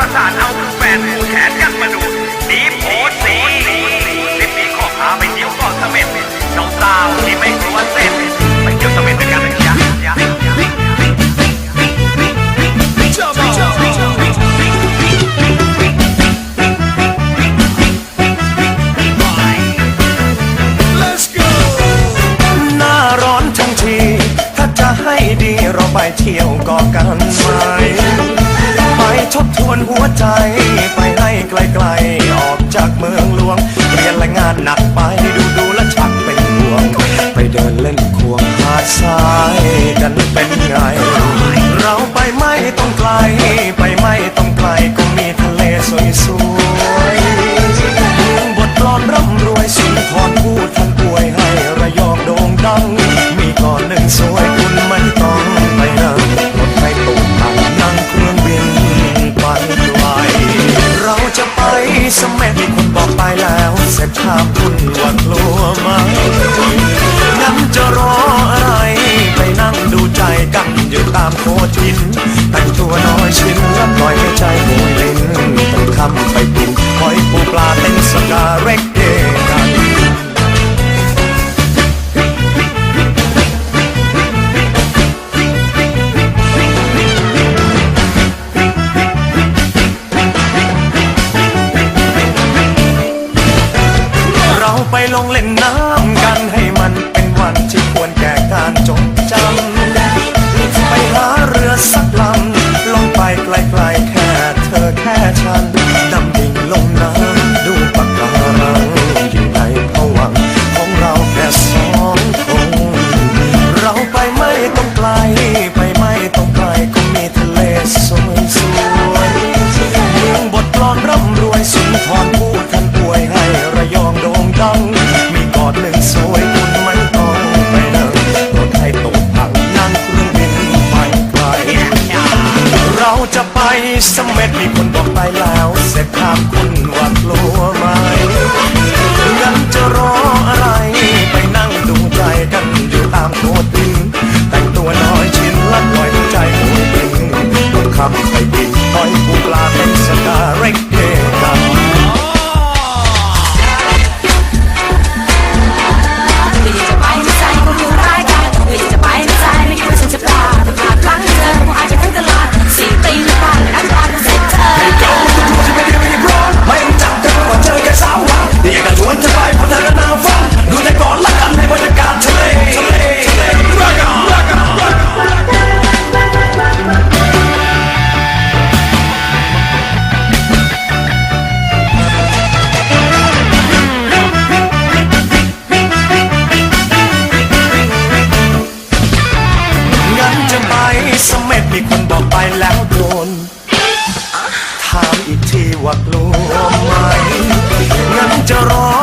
ประสานเอาคือแฟนผู้แขนยังมาดูดีโพสีลิปนี้ขอพาไปเดี่ยวก่อนเสม็ดน้องสาวที่ไม่กลัวเส้นไปเดี่ยวเสม็ดด้วยกันนาจะให้ดีเราไปเที่ยวก่อกันไหม ชดทวนหัวใจ ไปให้ไกลๆ ออกจากเมืองหลวง เรียนและงานหนักไปดูดูและชักเป็นห่วง ไปเดินเล่นควงหาดทราย จะข้าพุ่นว่ากลัวไหมงั้นจะรออะไร ไปนั่งดูใจกันอยู่ตามโคชินแต่งตัวน้อยชิ้นแล้วปล่อยให้ใจโหยเล่งต้องคำไปกินคอยปูปลาเต็น ไปลงเล่นน้ำกันให้ อยสมเม็ดมีคนบอกไปแล้ว เสร็จถามคุณว่ากลัว บอกไปแล้วโดน ถามอีกทีว่ากลัวไหมงั้นจะรอ